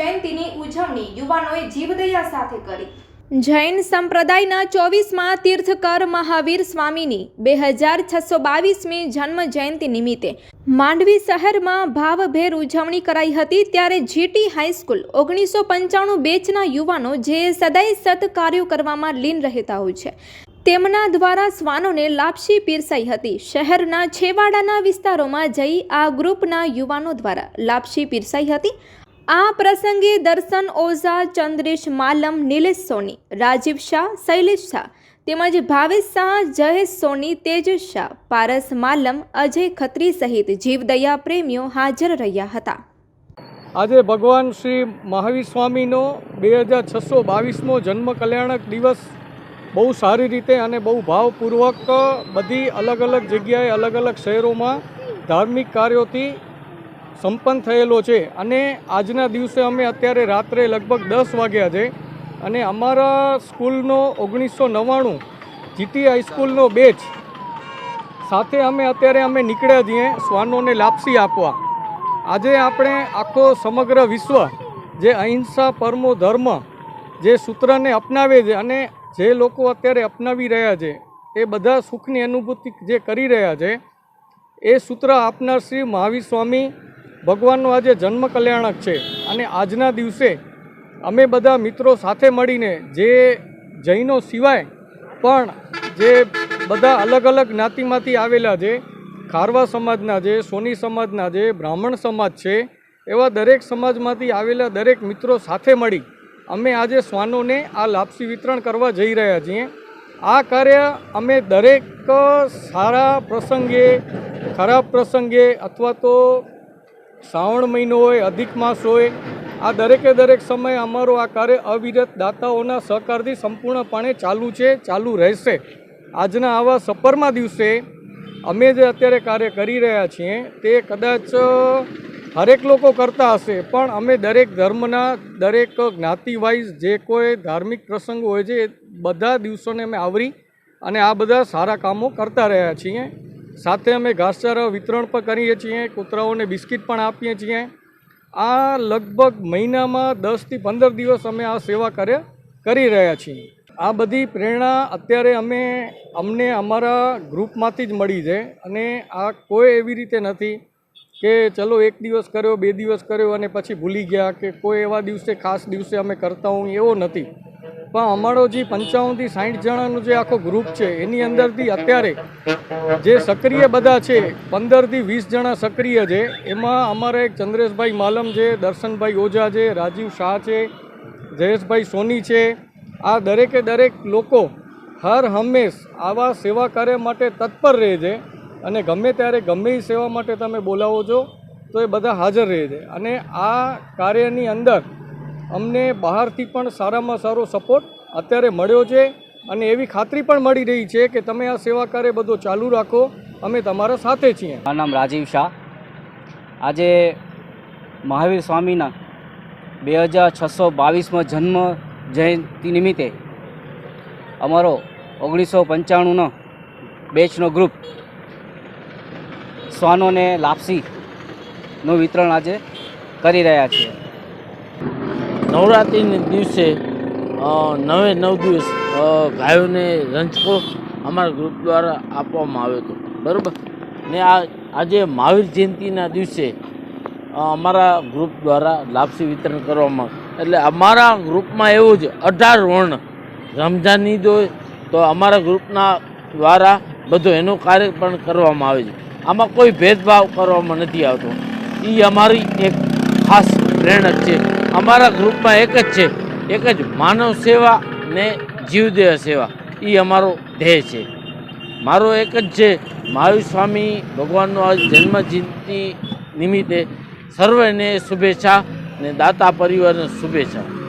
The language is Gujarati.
જયંતીની ઉજવણી યુવાનોએ જીવદયા સાથે કરી. જૈન સંપ્રદાયના ચોવીસમાં તીર્થકર મહાવીર સ્વામીની બે હજાર છસો બાવીસમી જન્મ જયંતિ નિમિત્તે માંડવી શહેરમાં ભાવભેર ઉજવણી કરાઈ હતી ત્યારે જીટી હાઈસ્કૂલ ઓગણીસો પંચાણું બેચના યુવાનો જે સદાય સત કાર્યો કરવામાં લીન રહેતા હોય છે. તેમના દ્વારા શ્વાનોને લાપસી પીરસાઈ હતી. શહેરના છેવાડાના વિસ્તારોમાં જઈ આ ગ્રુપના યુવાનો દ્વારા લાપસી પીરસાઈ હતી. આ પ્રસંગે દર્શન ઓઝા, ચંદ્રેશ માલમ, નિલેશ સોની, રાજીવ શાહ, શૈલેષ શાહ તેમજ ભાવેશ શાહ, જયેશ સોની તેજસ શાહ, પારસ માલમ, અજય ખત્રી સહિત જીવદયા પ્રેમીઓ હાજર રહ્યા હતા. આજે ભગવાન શ્રી મહાવીર સ્વામીનો બે હજાર છસો બાવીસમો જન્મ કલ્યાણક દિવસ બહુ સારી રીતે અને બહુ ભાવપૂર્વક બધી અલગ અલગ જગ્યાએ, અલગ અલગ શહેરોમાં ધાર્મિક કાર્યોથી સંપન્ન થયેલો છે. અને આજના દિવસે અમે અત્યારે રાત્રે લગભગ દસ વાગ્યા છે. અને અમારા સ્કૂલનો ઓગણીસો નવ્વાણું જીટી હાઈસ્કૂલનો બેચ. સાથે અમે અત્યારે અમે નીકળ્યા છીએ શ્વાનોને લાપસી આપવા. આજે આપણે આખો સમગ્ર વિશ્વ જે અહિંસા પરમો ધર્મ જે સૂત્રને અપનાવે છે અને જે લોકો અત્યારે અપનાવી રહ્યા છે એ બધા સુખની અનુભૂતિ જે કરી રહ્યા છે, એ સૂત્ર આપનાર શ્રી મહાવીર સ્વામી ભગવાનનો આજે જન્મ કલ્યાણક છે. અને આજના દિવસે અમે બધા મિત્રો સાથે મળીને જે જૈનો સિવાય પણ જે બધા અલગ અલગ જ્ઞાતિમાંથી આવેલા છે ખારવા સમાજના છે સોની સમાજના છે બ્રાહ્મણ સમાજ છે, એવા દરેક સમાજમાંથી આવેલા દરેક મિત્રો સાથે મળી અમે આજે શ્વાનોને આ લાપસી વિતરણ કરવા જઈ રહ્યા છીએ. આ કાર્ય અમે દરેક સારા પ્રસંગે, ખરાબ પ્રસંગે અથવા તો શ્રાવણ મહિનો હોય, અધિક માસ હોય, આ દરેકે દરેક સમયે અમારો આ કાર્ય અવિરત દાતાઓના સહકારથી સંપૂર્ણપણે ચાલુ છે, ચાલુ રહેશે. આજના આવા સપરમાં દિવસે અમે જે અત્યારે કાર્ય કરી રહ્યા છીએ, તે કદાચ હરેક લોકો કરતા હશે, પણ અમે દરેક ધર્મના, દરેક જ્ઞાતિવાઇઝ જે કોઈ ધાર્મિક પ્રસંગો હોય છે, એ બધા દિવસોને અમે આવરી અને આ બધા સારા કામો કરતા રહ્યા છીએ. સાથે અમે ઘાસચારા વિતરણ પણ કરીએ છીએ, કૂતરાઓને બિસ્કિટ પણ આપીએ છીએ. આ લગભગ મહિનામાં દસથી પંદર દિવસ અમે આ સેવા કરે, કરી રહ્યા છીએ. આ બધી પ્રેરણા અત્યારે અમે અમને અમારા ગ્રુપમાંથી જ મળી છે અને આ કોઈ એવી રીતે નથી કે ચલો એક દિવસ કર્યો, બે દિવસ કર્યો અને પછી ભૂલી ગયા કે કોઈ એવા દિવસે, ખાસ દિવસે અમે કરતા હું એવો નથી. પણ અમારો જે પંચાવનથી સાઠ જણાનું જે આખો ગ્રુપ છે, એની અંદરથી અત્યારે જે સક્રિય બધા છે, પંદરથી વીસ જણા સક્રિય છે, એમાં અમારા એક ચંદ્રેશભાઈ માલમ છે, દર્શનભાઈ ઓઝા છે, રાજીવ શાહ છે, જયેશભાઈ સોની છે. આ દરેકે દરેક લોકો હર હંમેશ આવા સેવા કાર્ય માટે તત્પર રહે છે અને ગમે ત્યારે ગમે સેવા માટે તમે બોલાવો છો, તો એ બધા હાજર રહે છે. અને આ કાર્યની અંદર અમને બહારથી પણ સારામાં સારો સપોર્ટ અત્યારે મળ્યો છે અને એવી ખાતરી પણ મળી રહી છે કે તમે આ સેવા કાર્ય બધો ચાલુ રાખો. અમે તમારા સાથે છીએ. મારું નામ રાજીવ શાહ. આજે મહાવીર સ્વામીના બે હજાર છસો બાવીસમાં જન્મ જયંતિ નિમિત્તે અમારો ઓગણીસો પંચાણુંનો બેચનો ગ્રુપ શ્વાનોને લાપસીનું વિતરણ આજે કરી રહ્યા છીએ. નવરાત્રિના દિવસે નવે નવ દિવસ ગાયોને રંજકો અમારા ગ્રુપ દ્વારા આપવામાં આવ્યો હતો. બરાબર? ને આ, આજે મહાવીર જયંતિના દિવસે અમારા ગ્રુપ દ્વારા લાપસી વિતરણ કરવામાં. એટલે અમારા ગ્રુપમાં એવું જ અઢાર વર્ણ. રમઝાનની હોય તો અમારા ગ્રુપના દ્વારા બધો એનું કાર્ય પણ કરવામાં આવે છે. આમાં કોઈ ભેદભાવ કરવામાં નથી આવતો. એ અમારી એક ખાસ પ્રેરણા છે. અમારા ગ્રુપમાં એક જ છે. એક જ માનવ સેવા ને જીવદેહ સેવા. એ અમારો ધ્યેય છે. મારો એક જ છે, મહાવીર સ્વામી ભગવાનનો આ જન્મ જયંતિ નિમિત્તે સર્વેને શુભેચ્છા ને દાતા પરિવારને શુભેચ્છા.